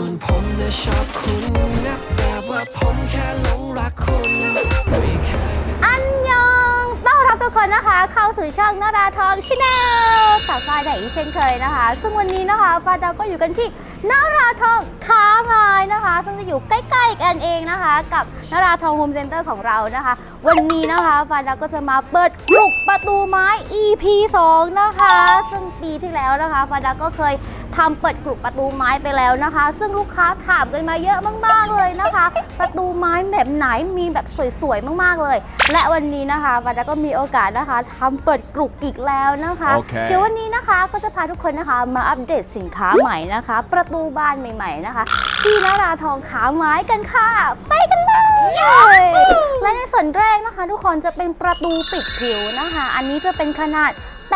ส่วนผมนะชอบคุณนะแบบว่าผมแค่หลงรักคุณไม่เคย อันยองต้อนรับทุกคนนะคะเข้าสู่ช่องนาราทองชาแนลกับฟ้าใหญ่อีกเช่นเคยนะคะ ซึ่งวันนี้นะคะฟ้าดาวก็อยู่กันที่นาราทองค้าไม้นะคะ ซึ่งจะอยู่ใกล้ๆกันเองนะคะ กับนาราทองโฮมเซ็นเตอร์ของเรานะคะ วันนี้นะคะฟ้าดาวก็จะมาเปิดกรุกประตูไม้ EP 2 นะคะ ซึ่งปีที่แล้วนะคะฟ้าดาวก็เคย ทำเปิดกรุกประตูไม้ไปแล้วนะคะ ซึ่งลูกค้าถามกันมาเยอะมาก ๆ เลยนะคะ ประตูไม้แบบไหนมีแบบสวย ๆ มาก ๆ เลย และวันนี้นะคะฟ้าดาวก็มีโอกาสนะคะทำเปิดกรุกอีกแล้วนะคะโอเคเดี๋ยววันนี้นะคะก็จะพาทุกคนนะคะมาอัปเดตสินค้าใหม่นะคะ ประตูบ้านใหม่ ๆ นะคะ ที่นาราทองขาไม้กันค่ะ ไปกันเลยและในส่วนแรกนะคะ ทุกคนจะเป็นประตูปิดผิวนะคะ อันนี้จะเป็นขนาด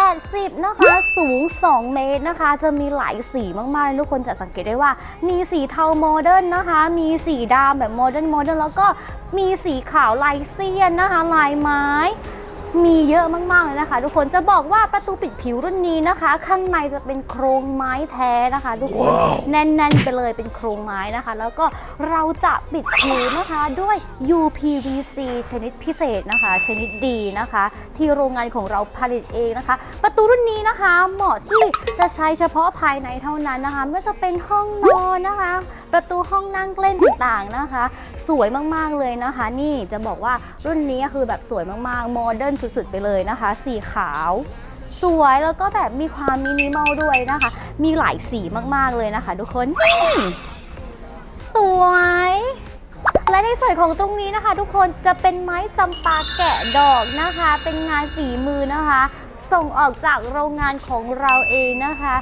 80 นะคะ สูง 2 เมตรนะคะ จะมีหลายสีมากๆ ทุกคนจะสังเกตได้ว่า มีสีเทาโมเดิร์นนะคะ มีสีดำแบบโมเดิร์นโมเดิร์นแล้วก็มีสีขาวลายเซียนนะคะ ลายไม้ มีเยอะมากๆเลยนะคะ ทุกคนจะบอกว่าประตูปิดผิวรุ่นนี้นะคะ ข้างในจะเป็นโครงไม้แท้นะคะ ทุกคนแน่นๆไปเลยเป็นโครงไม้นะคะ แล้วก็เราจะปิดผิวนะคะด้วย UPVC ชนิดพิเศษนะคะ ชนิดดีนะคะ ที่โรงงานของเราผลิตเองนะคะ ประตูรุ่นนี้นะคะ เหมาะที่จะใช้เฉพาะภายในเท่านั้นนะคะไม่ว่าจะเป็นห้องนอนนะคะ ประตูห้องนั่งเล่นต่างๆนะคะ สวยมากๆเลยนะคะ นี่จะบอกว่ารุ่นนี้คือแบบสวยมากๆโมเดิร์นสุดๆไปเลยนะคะ สีขาว สวยแล้วก็แบบมีความมินิมอลด้วยนะคะ มีหลายสีมากๆเลยนะคะ ทุกคนสวย และในส่วนของตรงนี้นะคะ ทุกคนจะเป็นไม้จำปาแกะดอกนะคะ เป็นงานฝีมือนะคะ ส่งออกจากโรงงานของเราเองนะคะ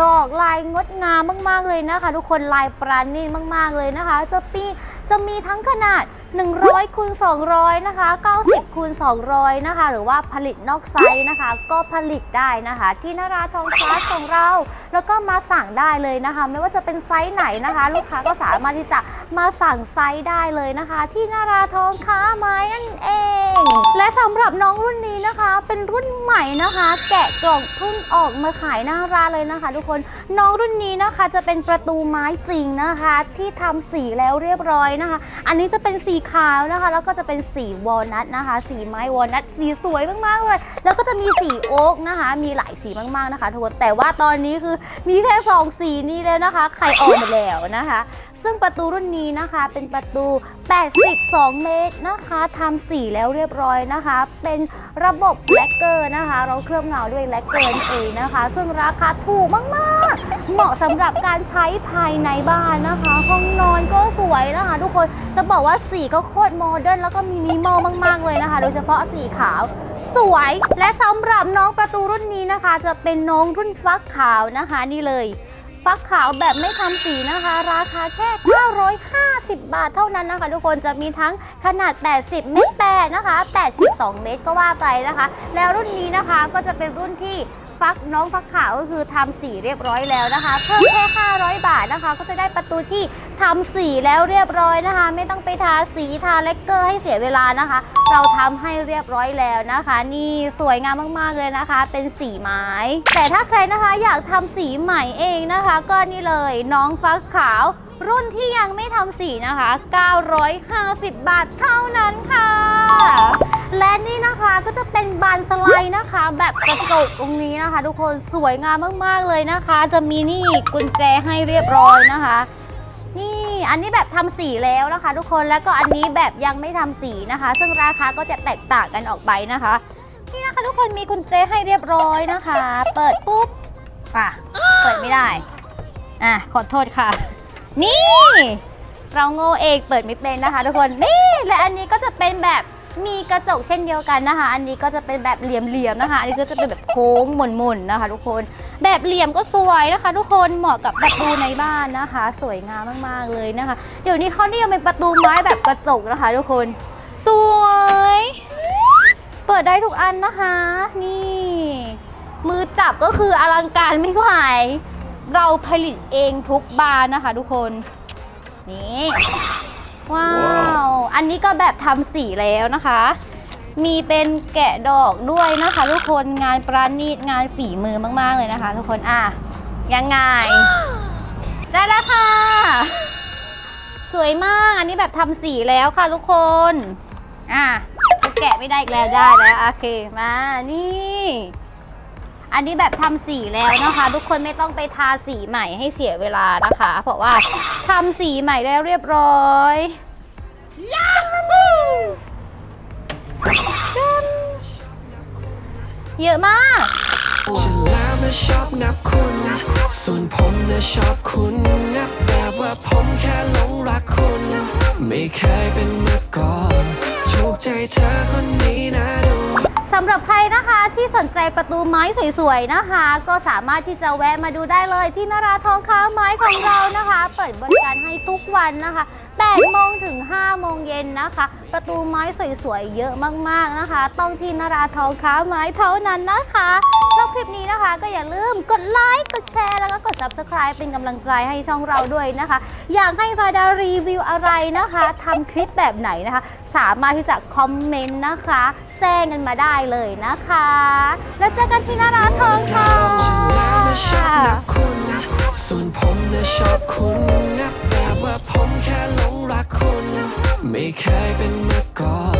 ดอกลายงดงามมาก ๆ เลยนะคะ ทุกคนลายปราณีตมาก ๆ เลยนะคะ จะปีจะมีทั้งขนาด 100คูณ200 นะคะ 90คูณ200 นะคะ หรือว่าผลิตนอกไซส์นะคะ ก็ผลิตได้นะคะ ที่นาราทองคลาสของเรา แล้วก็มาสั่งได้เลยนะคะ ไม่ว่าจะเป็นไซส์ไหนนะคะ ลูกค้าก็สามารถที่จะมาสั่งไซส์ได้เลยนะคะ ที่นาราทองค้าไม้นั่นเอง และสำหรับน้องรุ่นนี้นะคะ เป็นรุ่นใหม่นะคะ แกะกล่องเพุ่งออกมาขายหน้าร้านเลยนะคะทุกคนน้องรุ่นนี้นะคะจะเป็นประตูไม้จริงนะคะ ที่ทำสีแล้วเรียบร้อยนะคะ อันนี้จะเป็นสีขาวนะคะ แล้วก็จะเป็นสีวอลนัทนะคะ สีไม้วอลนัทสีสวยมากๆเลย แล้วก็จะมีสีโอ๊กนะคะ มีหลายสีมากๆนะคะทุกคนแต่ว่าตอนนี้คือมีแค่สองสีนี้แล้วนะคะไข่ออกหมดแล้วนะคะ ซึ่งประตูรุ่นนี้นะคะเป็นประตู 82 เมตรนะคะทำสีแล้วเรียบร้อยนะคะ เป็นระบบแลกเกอร์นะคะ เราเคลือบเงาด้วยแลกเกอร์เองนะคะ ซึ่งราคาถูกมากๆ เหมาะสำหรับการใช้ภายในบ้านนะคะ ห้องนอนก็สวยนะคะ ทุกคนจะบอกว่าสีก็โคตรโมเดิร์นแล้วก็มินิมอลมาก ๆ เลยนะคะ โดยเฉพาะสีขาวสวยและสำหรับน้องประตูรุ่นนี้นะคะ จะเป็นน้องรุ่นฟักขาวนะคะนี่เลย ฟักขาวแบบไม่ทำสีนะคะ ราคาแค่ 950 บาทเท่านั้นนะคะ ทุกคนจะมีทั้งขนาด 80 เมตรแปดนะคะ 82 เมตรก็ว่าไปนะคะ แล้วรุ่นนี้นะคะก็จะเป็นรุ่นที่ ฟักน้องฟักขาวก็คือทำสีเรียบร้อยแล้วนะคะเพิ่มแค่ 500 บาทนะคะ ก็จะได้ประตูที่ทำสีแล้วเรียบร้อยนะคะ ไม่ต้องไปทาสีทาเลกเกอร์ให้เสียเวลานะคะ เราทำให้เรียบร้อยแล้วนะคะ นี่สวยงามมากๆเลยนะคะ เป็นสีไม้ แต่ถ้าใครนะคะอยากทำสีใหม่เองนะคะ ก็นี่เลยน้องฟักขาว รุ่นที่ยังไม่ทำสีนะคะ 950 บาทเท่านั้นค่ะ และนี่นะคะก็จะเป็นบานสไลด์นะคะ แบบกระจกตรงนี้นะคะ ทุกคนสวยงามมากๆเลยนะคะ จะมีนี่กุญแจให้เรียบร้อยนะคะ นี่อันนี้แบบทำสีแล้วนะคะ ทุกคนแล้วก็อันนี้แบบยังไม่ทำสีนะคะ ซึ่งราคาก็จะแตกต่างกันออกไปนะคะนี่นะคะทุกคนมีกุญแจให้เรียบร้อยนะคะ เปิดปุ๊บอะเปิดไม่ได้อะขอโทษค่ะ นี่ เราโง่เองเปิดไม่เป็นนะคะ ทุกคนนี่และอันนี้ก็จะเป็นแบบ มีกระจกเช่นเดียวกันนะคะ อันนี้ก็จะเป็นแบบเหลี่ยมๆนะคะ อันนี้ก็จะเป็นแบบโค้งหม่นๆนะคะ ทุกคน แบบเหลี่ยมก็สวยนะคะ ทุกคนเหมาะกับประตูในบ้านนะคะ สวยงามมากๆเลยนะคะ เดี๋ยวนี้เขานิยมเป็นประตูไม้แบบกระจกนะคะ ทุกคน สวย เปิดได้ทุกอันนะคะ นี่ มือจับก็คืออลังการไม่ไหวเราผลิตเองทุกบานนะคะ ทุกคน นี่ ว้าว อันนี้ก็แบบทำสีแล้วนะคะ มีเป็นแกะดอกด้วยนะคะ ทุกคนงานประณีตงานฝีมือมากๆเลยนะคะ ทุกคนอะยังไง ได้แล้วค่ะ สวยมากอันนี้แบบทำสีแล้วค่ะทุกคนอะแกะไม่ได้อีกแล้วได้แล้วโอเคมานี่ อันนี้แบบทำสีแล้วนะคะ ทุกคนไม่ต้องไปทาสีใหม่ให้เสียเวลานะคะ เพราะว่า ทำสีใหม่แล้วเรียบร้อยยาฮูเยอะมากฉันแล้วนะชอบนับคุณส่วนผมนะชอบคุณนับแบบว่าผมแค่หลงรักคุณ ไม่เคยเป็นเมื่อก่อนถูกใจเธอคนนี้นะดูสำหรับใครนะคะที่สนใจประตูไม้สวยๆนะคะ ก็สามารถที่จะแวะมาดูได้เลยที่นาราทองค้าไม้ของเรานะคะ เปิดบริารให้ทุกวันนะคะ8โมงถึง5โมงเย็นนะคะ ประตูไม้สวยๆ เยอะมากๆนะคะ ต้องที่นราทองค้าไม้เท่านั้นนะคะ ชอบคลิปนี้นะคะก็อย่าลืมกดไลค์ กดแชร์ แล้วก็กด subscribe เป็นกำลังใจให้ช่องเราด้วยนะคะ อยากให้ซอยดารีวิวอะไรนะคะทำคลิปแบบไหนนะคะ สามารถที่จะคอมเมนต์นะคะ แจ้งกันมาได้เลยนะคะ แล้วเจอกันที่นาราทองค่ะฉันแล้วนะชอบนับคุณส่วนผมนะชอบคุณนับแบบว่า ผมแค่หลงรักคุณ ไม่เคยเป็นมือก่อน